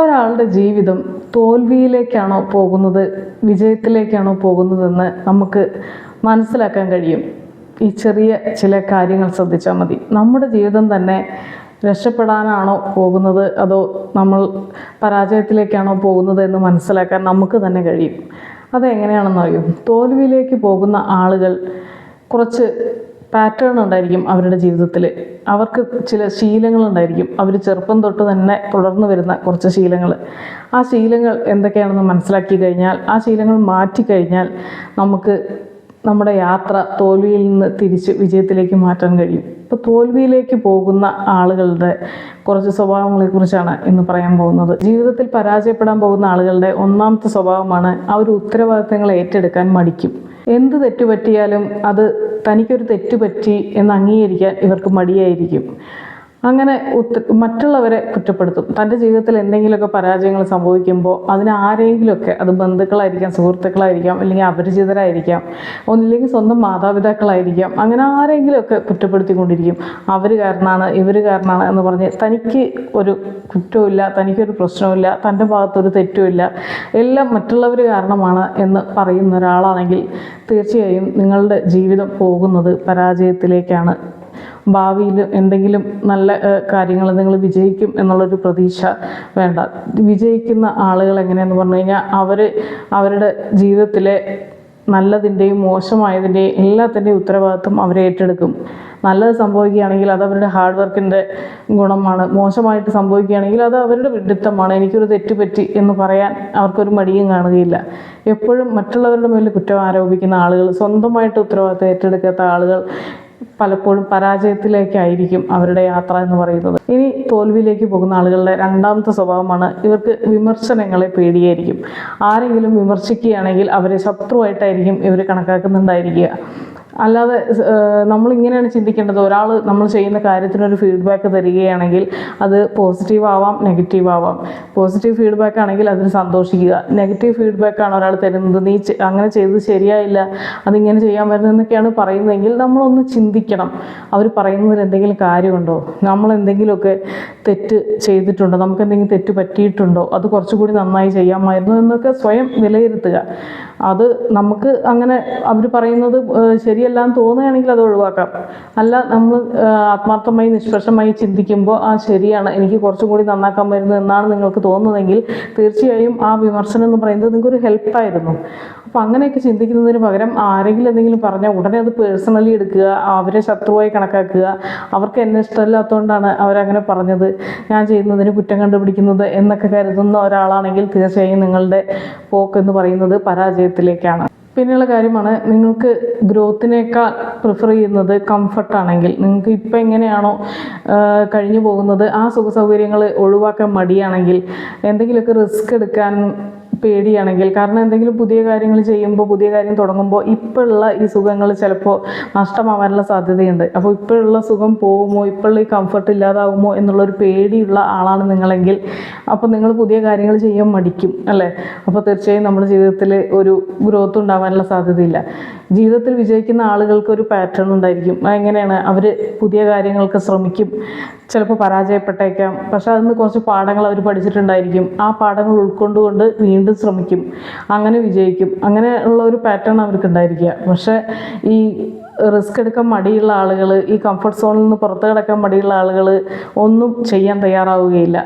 ഒരാളുടെ ജീവിതം തോൽവിയിലേക്കാണോ പോകുന്നത് വിജയത്തിലേക്കാണോ പോകുന്നതെന്ന് നമുക്ക് മനസ്സിലാക്കാൻ കഴിയും. ഈ ചെറിയ ചില കാര്യങ്ങൾ ശ്രദ്ധിച്ചാൽ മതി. നമ്മുടെ ജീവിതം തന്നെ രക്ഷപ്പെടാനാണോ പോകുന്നത് അതോ നമ്മൾ പരാജയത്തിലേക്കാണോ പോകുന്നത് എന്ന് മനസ്സിലാക്കാൻ നമുക്ക് തന്നെ കഴിയും. അതെങ്ങനെയാണെന്ന് അറിയും തോൽവിയിലേക്ക് പോകുന്ന ആളുകൾ കുറച്ച് പാറ്റേൺ ഉണ്ടായിരിക്കും അവരുടെ ജീവിതത്തിൽ അവർക്ക് ചില ശീലങ്ങൾ ഉണ്ടായിരിക്കും. അവർ ചെറുപ്പം തൊട്ട് തന്നെ തുടർന്നു വരുന്ന കുറച്ച് ശീലങ്ങൾ. ആ ശീലങ്ങൾ എന്തൊക്കെയാണെന്ന് മനസ്സിലാക്കി കഴിഞ്ഞാൽ ആ ശീലങ്ങൾ മാറ്റിക്കഴിഞ്ഞാൽ നമുക്ക് നമ്മുടെ യാത്ര തോൽവിയിൽ നിന്ന് തിരിച്ച് വിജയത്തിലേക്ക് മാറ്റാൻ കഴിയും. ഇപ്പോൾ തോൽവിയിലേക്ക് പോകുന്ന ആളുകളുടെ കുറച്ച് സ്വഭാവങ്ങളെക്കുറിച്ചാണ് ഇന്ന് പറയാൻ പോകുന്നത്. ജീവിതത്തിൽ പരാജയപ്പെടാൻ പോകുന്ന ആളുകളുടെ ഒന്നാമത്തെ സ്വഭാവമാണ് അവർ ഉത്തരവാദിത്തങ്ങൾ ഏറ്റെടുക്കാൻ മടിക്കും. എന്ത് തെറ്റുപറ്റിയാലും അത് തനിക്കൊരു തെറ്റ് പറ്റി എന്ന് അംഗീകരിക്കാൻ ഇവർക്ക് മടിയായിരിക്കും. അങ്ങനെ മറ്റുള്ളവരെ കുറ്റപ്പെടുത്തും. തന്റെ ജീവിതത്തിൽ എന്തെങ്കിലുമൊക്കെ പരാജയങ്ങൾ സംഭവിക്കുമ്പോൾ അതിന് ആരെങ്കിലുമൊക്കെ അത് ബന്ധുക്കളായിരിക്കാം സുഹൃത്തുക്കളായിരിക്കാം അല്ലെങ്കിൽ അപരിചിതരായിരിക്കാം ഒന്നില്ലെങ്കിൽ സ്വന്തം മാതാപിതാക്കളായിരിക്കാം അങ്ങനെ ആരെങ്കിലുമൊക്കെ കുറ്റപ്പെടുത്തിക്കൊണ്ടിരിക്കും. അവർ കാരണമാണ് ഇവർ കാരണമാണ് എന്ന് പറഞ്ഞ് തനിക്ക് ഒരു കുറ്റവുമില്ല തനിക്കൊരു പ്രശ്നവുമില്ല തന്റെ ഭാഗത്തൊരു തെറ്റുമില്ല. എല്ലാം മറ്റുള്ളവർ കാരണമാണ് എന്ന് പറയുന്ന ഒരാളാണെങ്കിൽ തീർച്ചയായും നിങ്ങളുടെ ജീവിതം പോകുന്നത് പരാജയത്തിലേക്കാണ്. ഭാവിയിൽ എന്തെങ്കിലും നല്ല കാര്യങ്ങൾ നിങ്ങൾ വിജയിക്കും എന്നുള്ളൊരു പ്രതീക്ഷ വേണ്ട. വിജയിക്കുന്ന ആളുകൾ എങ്ങനെയെന്ന് പറഞ്ഞു കഴിഞ്ഞാൽ അവർ അവരുടെ ജീവിതത്തിലെ നല്ലതിന്റെയും മോശമായതിന്റെയും എല്ലാത്തിന്റെയും ഉത്തരവാദിത്വം അവരെ ഏറ്റെടുക്കും. നല്ലത് സംഭവിക്കുകയാണെങ്കിൽ അത് അവരുടെ ഹാർഡ് വർക്കിന്റെ ഗുണമാണ്. മോശമായിട്ട് സംഭവിക്കുകയാണെങ്കിൽ അത് അവരുടെ വിഡിത്തമാണ് എനിക്കൊരു തെറ്റ് പറ്റി എന്ന് പറയാൻ അവർക്കൊരു മടിയും കാണുകയില്ല. എപ്പോഴും മറ്റുള്ളവരുടെ മേൽ കുറ്റം ആരോപിക്കുന്ന ആളുകൾ സ്വന്തമായിട്ട് ഉത്തരവാദിത്തം ഏറ്റെടുക്കാത്ത ആളുകൾ പലപ്പോഴും പരാജയത്തിലേക്കായിരിക്കും അവരുടെ യാത്ര എന്ന് പറയുന്നത്. ഇനി തോൽവിയിലേക്ക് പോകുന്ന ആളുകളുടെ രണ്ടാമത്തെ സ്വഭാവമാണ് ഇവർക്ക് വിമർശനങ്ങളെ പേടിയായിരിക്കും. ആരെങ്കിലും വിമർശിക്കുകയാണെങ്കിൽ അവരെ ശത്രുവായിട്ടായിരിക്കും ഇവർ കണക്കാക്കുന്നുണ്ടായിരിക്കുക. അല്ലാതെ നമ്മൾ നമ്മളിങ്ങനെയാണ് ചിന്തിക്കേണ്ടത്. ഒരാൾ നമ്മൾ ചെയ്യുന്ന കാര്യത്തിനൊരു ഫീഡ്ബാക്ക് തരികയാണെങ്കിൽ അത് പോസിറ്റീവ് ആവാം നെഗറ്റീവ് ആവാം. പോസിറ്റീവ് ഫീഡ്ബാക്ക് ആണെങ്കിൽ അതിന് സന്തോഷിക്കുക. നെഗറ്റീവ് ഫീഡ്ബാക്ക് ആണ് ഒരാൾ തരുന്നത്. നീ അങ്ങനെ ചെയ്തത് ശരിയായില്ല അതിങ്ങനെ ചെയ്യാൻ വരുന്നതെന്നൊക്കെയാണ് പറയുന്നതെങ്കിൽ നമ്മളൊന്ന് ചിന്തിക്കണം. അവർ പറയുന്നതിൽ എന്തെങ്കിലും കാര്യമുണ്ടോ? നമ്മൾ എന്തെങ്കിലുമൊക്കെ തെറ്റ് ചെയ്തിട്ടുണ്ടോ? നമുക്ക് എന്തെങ്കിലും തെറ്റ് പറ്റിയിട്ടുണ്ടോ? അത് കുറച്ചുകൂടി നന്നായി ചെയ്യാമായിരുന്നു എന്നൊക്കെ സ്വയം വിലയിരുത്തുക. അത് നമുക്ക് അങ്ങനെ അവർ പറയുന്നത് ഏഹ്, ശരിയല്ല തോന്നുകയാണെങ്കിൽ അത് ഒഴിവാക്കാം. അല്ല നമ്മൾ ആത്മാർത്ഥമായി നിഷ്പക്ഷമായി ചിന്തിക്കുമ്പോൾ ആ ശരിയാണ്. എനിക്ക് കുറച്ചും കൂടി നന്നാക്കാൻ വരുന്നത് എന്നാണ് നിങ്ങൾക്ക് തോന്നുന്നതെങ്കിൽ തീർച്ചയായും ആ വിമർശനം എന്ന് പറയുന്നത് നിങ്ങൾക്കൊരു ഹെൽപ്പായിരുന്നു അപ്പം അങ്ങനെയൊക്കെ ചിന്തിക്കുന്നതിന് പകരം ആരെങ്കിലും എന്തെങ്കിലും പറഞ്ഞാൽ ഉടനെ അത് പേഴ്സണലി എടുക്കുക അവരെ ശത്രുവായി കണക്കാക്കുക. അവർക്ക് എന്നെ ഇഷ്ടമില്ലാത്തതുകൊണ്ടാണ് അവരങ്ങനെ പറഞ്ഞത്. ഞാൻ ചെയ്യുന്നതിന് കുറ്റം കണ്ടുപിടിക്കുന്നത് എന്നൊക്കെ കരുതുന്ന ഒരാളാണെങ്കിൽ തീർച്ചയായും നിങ്ങളുടെ പോക്ക് എന്ന് പറയുന്നത് പരാജയത്തിലേക്കാണ്. പിന്നെയുള്ള കാര്യമാണ് നിങ്ങൾക്ക് ഗ്രോത്തിനേക്കാൾ പ്രിഫർ ചെയ്യുന്നത് കംഫർട്ടാണെങ്കിൽ നിങ്ങൾക്ക് ഇപ്പം എങ്ങനെയാണോ കഴിഞ്ഞു പോകുന്നത് ആ സുഖ സൗകര്യങ്ങൾ ഒഴിവാക്കാൻ മടിയാണെങ്കിൽ എന്തെങ്കിലുമൊക്കെ റിസ്ക് എടുക്കാൻ പേടിയാണെങ്കിൽ. കാരണം എന്തെങ്കിലും പുതിയ കാര്യങ്ങൾ ചെയ്യുമ്പോൾ പുതിയ കാര്യം തുടങ്ങുമ്പോൾ ഇപ്പോഴുള്ള ഈ സുഖങ്ങൾ ചിലപ്പോൾ നഷ്ടമാവാനുള്ള സാധ്യതയുണ്ട്. അപ്പോൾ ഇപ്പോഴുള്ള സുഖം പോകുമോ ഇപ്പോഴുള്ള ഈ കംഫർട്ട് ഇല്ലാതാവുമോ എന്നുള്ളൊരു പേടിയുള്ള ആളാണ് നിങ്ങളെങ്കിൽ അപ്പോൾ നിങ്ങൾ പുതിയ കാര്യങ്ങൾ ചെയ്യാൻ മടിക്കും അല്ലേ? അപ്പോൾ തീർച്ചയായും നമ്മുടെ ജീവിതത്തിൽ ഒരു ഗ്രോത്ത് ഉണ്ടാവാനുള്ള സാധ്യതയില്ല. ജീവിതത്തിൽ വിജയിക്കുന്ന ആളുകൾക്ക് ഒരു പാറ്റേൺ ഉണ്ടായിരിക്കും. എങ്ങനെയാണ് അവർ പുതിയ കാര്യങ്ങൾക്ക് ശ്രമിക്കും. ചിലപ്പോൾ പരാജയപ്പെട്ടേക്കാം. പക്ഷെ അതിന് കുറച്ച് പാഠങ്ങൾ അവർ പഠിച്ചിട്ടുണ്ടായിരിക്കും. ആ പാഠങ്ങൾ ഉൾക്കൊണ്ടുകൊണ്ട് വീണ്ടും ശ്രമിക്കും അങ്ങനെ വിജയിക്കും. അങ്ങനെ ഉള്ള ഒരു പാറ്റേൺ അവർക്ക് ഉണ്ടായിരിക്കുക പക്ഷെ ഈ റിസ്ക് എടുക്കാൻ മടിയുള്ള ആളുകൾ ഈ കംഫർട്ട് സോണിൽ നിന്ന് പുറത്ത് കിടക്കാൻ മടിയുള്ള ആളുകൾ ഒന്നും ചെയ്യാൻ തയ്യാറാവുകയില്ല.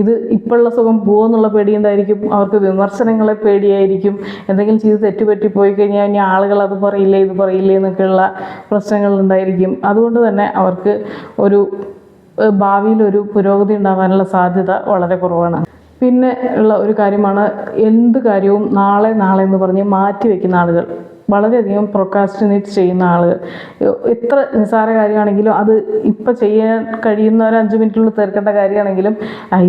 ഇത് ഇപ്പോഴുള്ള സുഖം പോകുമെന്നുള്ള പേടിയുണ്ടായിരിക്കും അവർക്ക് വിമർശനങ്ങളെ പേടിയായിരിക്കും. എന്തെങ്കിലും ചെയ്ത് തെറ്റുപറ്റി പോയി കഴിഞ്ഞാൽ ഇനി ആളുകൾ അത് പറയില്ലേ ഇത് പറയില്ലേ എന്നൊക്കെയുള്ള പ്രശ്നങ്ങൾ ഉണ്ടായിരിക്കും. അതുകൊണ്ട് തന്നെ അവർക്ക് ഒരു ഭാവിയിൽ ഒരു പുരോഗതി ഉണ്ടാകാനുള്ള സാധ്യത വളരെ കുറവാണ്. പിന്നെ ഉള്ള ഒരു കാര്യമാണ് എന്ത് കാര്യവും നാളെ നാളെ എന്ന് പറഞ്ഞ് മാറ്റി വെക്കുന്ന ആളുകൾ. വളരെയധികം പ്രൊക്കാസ്റ്റിനേറ്റ് ചെയ്യുന്ന ആളുകൾ. എത്ര നിസ്സാര കാര്യമാണെങ്കിലും അത് ഇപ്പം ചെയ്യാൻ കഴിയുന്ന ഒരു അഞ്ച് മിനിറ്റിനുള്ളിൽ തീർക്കേണ്ട കാര്യമാണെങ്കിലും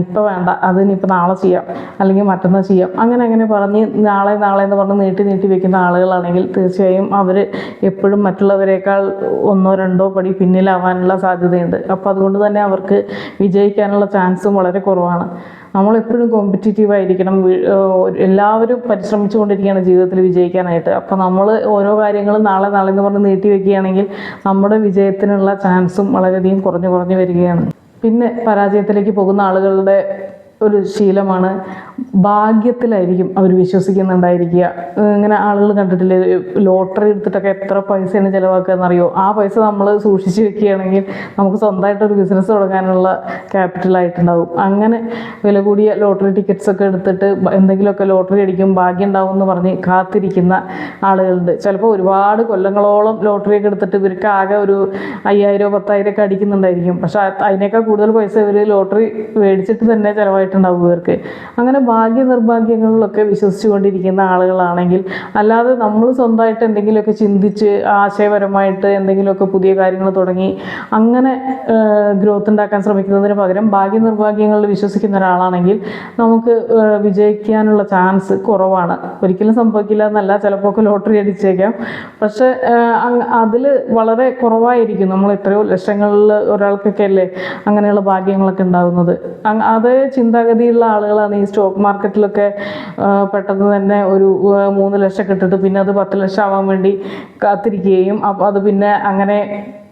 ഇപ്പം വേണ്ട. അത് ഇനിയിപ്പോൾ നാളെ ചെയ്യാം. അല്ലെങ്കിൽ മറ്റന്നാൾ ചെയ്യാം. അങ്ങനെ അങ്ങനെ പറഞ്ഞ് നാളെ നാളെ എന്ന് പറഞ്ഞ് നീട്ടി നീട്ടി വെക്കുന്ന ആളുകളാണെങ്കിൽ തീർച്ചയായും അവർ എപ്പോഴും മറ്റുള്ളവരെക്കാൾ ഒന്നോ രണ്ടോ പടി പിന്നിലാവാനുള്ള സാധ്യതയുണ്ട്. അപ്പോൾ അതുകൊണ്ട് തന്നെ അവർക്ക് വിജയിക്കാനുള്ള ചാൻസും വളരെ കുറവാണ്. നമ്മളെപ്പോഴും കോമ്പറ്റീറ്റീവ് ആയിരിക്കണം. എല്ലാവരും പരിശ്രമിച്ചുകൊണ്ടിരിക്കുകയാണ് ജീവിതത്തിൽ വിജയിക്കാനായിട്ട്. അപ്പോൾ നമ്മൾ ഓരോ കാര്യങ്ങളും നാളെ നാളെ എന്ന് പറഞ്ഞ് നീട്ടി വെക്കുകയാണെങ്കിൽ നമ്മുടെ വിജയത്തിനുള്ള ചാൻസും വളരെയധികം കുറഞ്ഞു കുറഞ്ഞു വരികയാണ്. പിന്നെ പരാജയത്തിലേക്ക് പോകുന്ന ആളുകളുടെ ഒരു ശീലമാണ്. ഭാഗ്യത്തിലായിരിക്കും അവർ വിശ്വസിക്കുന്നുണ്ടായിരിക്കുക. ഇങ്ങനെ ആളുകൾ കണ്ടിട്ടില്ലേ ലോട്ടറി എടുത്തിട്ടൊക്കെ എത്ര പൈസയാണ് ചിലവാക്കുക എന്നറിയോ ആ പൈസ നമ്മൾ സൂക്ഷിച്ച് വെക്കുകയാണെങ്കിൽ നമുക്ക് സ്വന്തമായിട്ട് ഒരു ബിസിനസ് തുടങ്ങാനുള്ള ക്യാപിറ്റൽ ആയിട്ടുണ്ടാവും. അങ്ങനെ വില കൂടിയ ലോട്ടറി ടിക്കറ്റ്സ് ഒക്കെ എടുത്തിട്ട് എന്തെങ്കിലുമൊക്കെ ലോട്ടറി അടിക്കും ഭാഗ്യം ഉണ്ടാവും എന്ന് പറഞ്ഞ് കാത്തിരിക്കുന്ന ആളുകളുണ്ട്. ചിലപ്പോൾ ഒരുപാട് കൊല്ലങ്ങളോളം ലോട്ടറി ഒക്കെ എടുത്തിട്ട് ഇവർക്ക് ആകെ ഒരു അയ്യായിരോ പത്തായിരം ഒക്കെ അടിക്കുന്നുണ്ടായിരിക്കും. പക്ഷെ അത് അതിനേക്കാൾ കൂടുതൽ പൈസ ഇവർ ലോട്ടറി മേടിച്ചിട്ട് തന്നെ ചിലവായിട്ടുണ്ടാവും ഇവർക്ക്. അങ്ങനെ ഭാഗ്യ നിർഭാഗ്യങ്ങളിലൊക്കെ വിശ്വസിച്ചുകൊണ്ടിരിക്കുന്ന ആളുകളാണെങ്കിൽ അല്ലാതെ നമ്മൾ സ്വന്തമായിട്ട് എന്തെങ്കിലുമൊക്കെ ചിന്തിച്ച് ആശയപരമായിട്ട് എന്തെങ്കിലുമൊക്കെ പുതിയ കാര്യങ്ങൾ തുടങ്ങി അങ്ങനെ ഗ്രോത്ത് ഉണ്ടാക്കാൻ ശ്രമിക്കുന്നതിന് പകരം ഭാഗ്യ നിർഭാഗ്യങ്ങളിൽ വിശ്വസിക്കുന്ന ഒരാളാണെങ്കിൽ നമുക്ക് വിജയിക്കാനുള്ള ചാൻസ് കുറവാണ്. ഒരിക്കലും സംഭവിക്കില്ല എന്നല്ല ചിലപ്പോൾ ലോട്ടറി അടിച്ചേക്കാം. പക്ഷേ അതിൽ വളരെ കുറവായിരിക്കും നമ്മൾ എത്രയോ ലക്ഷങ്ങളിൽ ഒരാൾക്കൊക്കെ അല്ലേ അങ്ങനെയുള്ള ഭാഗ്യങ്ങളൊക്കെ ഉണ്ടാകുന്നത് അതേ അതേ ചിന്താഗതിയുള്ള ആളുകളാണ് ഈ സ്റ്റോക്ക് മാർക്കറ്റിലൊക്കെ പെട്ടെന്ന് തന്നെ ഒരു മൂന്ന് ലക്ഷം കിട്ടിട്ട് പിന്നെ അത് പത്ത് ലക്ഷം ആവാൻ വേണ്ടി കാത്തിരിക്കുകയും. അപ്പോൾ അത് പിന്നെ അങ്ങനെ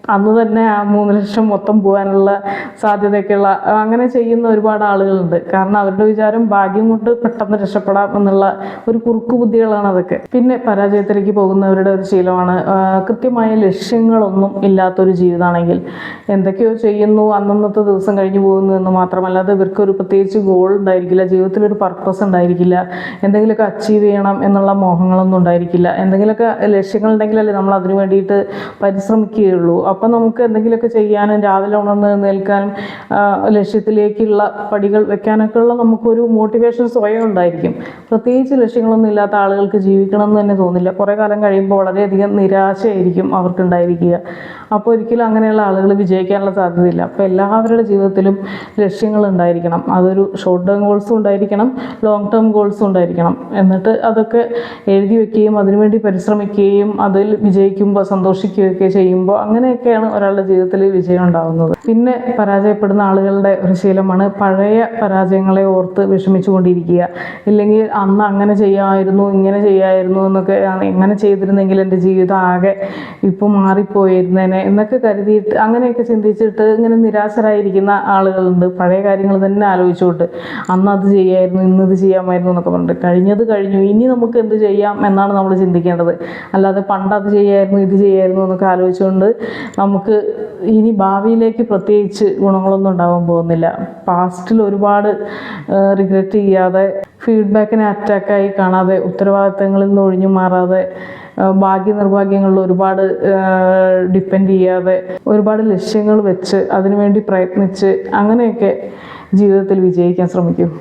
അന്ന് തന്നെ ആ മൂന്ന് ലക്ഷം മൊത്തം പോകാനുള്ള സാധ്യതയൊക്കെയുള്ള അങ്ങനെ ചെയ്യുന്ന ഒരുപാട് ആളുകളുണ്ട്. കാരണം അവരുടെ വിചാരം ഭാഗ്യം കൊണ്ട് പെട്ടെന്ന് രക്ഷപ്പെടാം എന്നുള്ള ഒരു കുറുക്കു ബുദ്ധികളാണ് അതൊക്കെ. പിന്നെ പരാജയത്തിലേക്ക് പോകുന്നവരുടെ ഒരു ശീലമാണ്. കൃത്യമായ ലക്ഷ്യങ്ങളൊന്നും ഇല്ലാത്തൊരു ജീവിതമാണെങ്കിൽ എന്തൊക്കെയോ ചെയ്യുന്നു അന്നന്നത്തെ ദിവസം കഴിഞ്ഞു പോകുന്നു എന്ന് മാത്രമല്ലാതെ ഇവർക്കൊരു പ്രത്യേകിച്ച് ഗോൾ ഉണ്ടായിരിക്കില്ല ജീവിതത്തിലൊരു പർപ്പസ് ഉണ്ടായിരിക്കില്ല എന്തെങ്കിലുമൊക്കെ അച്ചീവ് ചെയ്യണം എന്നുള്ള മോഹങ്ങളൊന്നും ഉണ്ടായിരിക്കില്ല. എന്തെങ്കിലുമൊക്കെ ലക്ഷ്യങ്ങളുണ്ടെങ്കിലല്ലേ നമ്മൾ അതിനു വേണ്ടിയിട്ട് പരിശ്രമിക്കുകയുള്ളൂ. അപ്പം നമുക്ക് എന്തെങ്കിലുമൊക്കെ ചെയ്യാനും രാവിലെ ഉണർന്ന് നിൽക്കാനും ലക്ഷ്യത്തിലേക്കുള്ള പടികൾ വെക്കാനൊക്കെ ഉള്ള നമുക്കൊരു മോട്ടിവേഷൻ സ്വയം ഉണ്ടായിരിക്കും. പ്രത്യേകിച്ച് ലക്ഷ്യങ്ങളൊന്നും ഇല്ലാത്ത ആളുകൾക്ക് ജീവിക്കണം എന്ന് തന്നെ തോന്നില്ല. കുറേ കാലം കഴിയുമ്പോൾ വളരെയധികം നിരാശയായിരിക്കും അവർക്കുണ്ടായിരിക്കുക. അപ്പോൾ ഒരിക്കലും അങ്ങനെയുള്ള ആളുകൾ വിജയിക്കാനുള്ള സാധ്യതയില്ല. അപ്പോൾ എല്ലാവരുടെ ജീവിതത്തിലും ലക്ഷ്യങ്ങൾ ഉണ്ടായിരിക്കണം. അതൊരു ഷോർട്ട് ടേം ഗോൾസും ഉണ്ടായിരിക്കണം ലോങ് ടേം ഗോൾസും ഉണ്ടായിരിക്കണം. എന്നിട്ട് അതൊക്കെ എഴുതി വെക്കുകയും അതിനുവേണ്ടി പരിശ്രമിക്കുകയും അതിൽ വിജയിക്കുമ്പോൾ സന്തോഷിക്കുകയൊക്കെ ചെയ്യുമ്പോൾ അങ്ങനെയൊക്കെയാണ് ഒരാളുടെ ജീവിതത്തിൽ വിജയം ഉണ്ടാകുന്നത് പിന്നെ പരാജയപ്പെടുന്ന ആളുകളുടെ ഒരു ശീലമാണ് പഴയ പരാജയങ്ങളെ ഓർത്ത് വിഷമിച്ചുകൊണ്ടിരിക്കുക. ഇല്ലെങ്കിൽ അന്ന് അങ്ങനെ ചെയ്യാമായിരുന്നു ഇങ്ങനെ ചെയ്യാമായിരുന്നു എന്നൊക്കെ എങ്ങനെ ചെയ്തിരുന്നെങ്കിൽ എന്റെ ജീവിതം ആകെ ഇപ്പോൾ മാറിപ്പോയിരുന്നേനെ എന്നൊക്കെ കരുതിയിട്ട് അങ്ങനെയൊക്കെ ചിന്തിച്ചിട്ട് ഇങ്ങനെ നിരാശരായിരിക്കുന്ന ആളുകളുണ്ട്. പഴയ കാര്യങ്ങൾ തന്നെ ആലോചിച്ചുകൊണ്ട് അന്ന് അത് ചെയ്യായിരുന്നു ഇന്ന് ഇത് ചെയ്യാമായിരുന്നു എന്നൊക്കെ പറഞ്ഞിട്ട് കഴിഞ്ഞത് കഴിഞ്ഞു. ഇനി നമുക്ക് എന്ത് ചെയ്യാം എന്നാണ് നമ്മൾ ചിന്തിക്കേണ്ടത്. അല്ലാതെ പണ്ട് അത് ചെയ്യായിരുന്നു ഇത് ചെയ്യായിരുന്നു എന്നൊക്കെ ആലോചിച്ചുകൊണ്ട് നമുക്ക് ഇനി ഭാവിയിലേക്ക് പ്രത്യേകിച്ച് ഗുണങ്ങളൊന്നും ഉണ്ടാവാൻ പോകുന്നില്ല. പാസ്റ്റിൽ ഒരുപാട് റിഗ്രറ്റ് ചെയ്യാതെ ഫീഡ്ബാക്കിനെ അറ്റാക്കായി കാണാതെ ഉത്തരവാദിത്തങ്ങളിൽ നിന്ന് ഒഴിഞ്ഞു മാറാതെ ഭാഗ്യ നിർഭാഗ്യങ്ങളിൽ ഒരുപാട് ഡിപ്പെൻഡ് ചെയ്യാതെ ഒരുപാട് ലക്ഷ്യങ്ങൾ വെച്ച് അതിനുവേണ്ടി പ്രയത്നിച്ച് അങ്ങനെയൊക്കെ ജീവിതത്തിൽ വിജയിക്കാൻ ശ്രമിക്കും.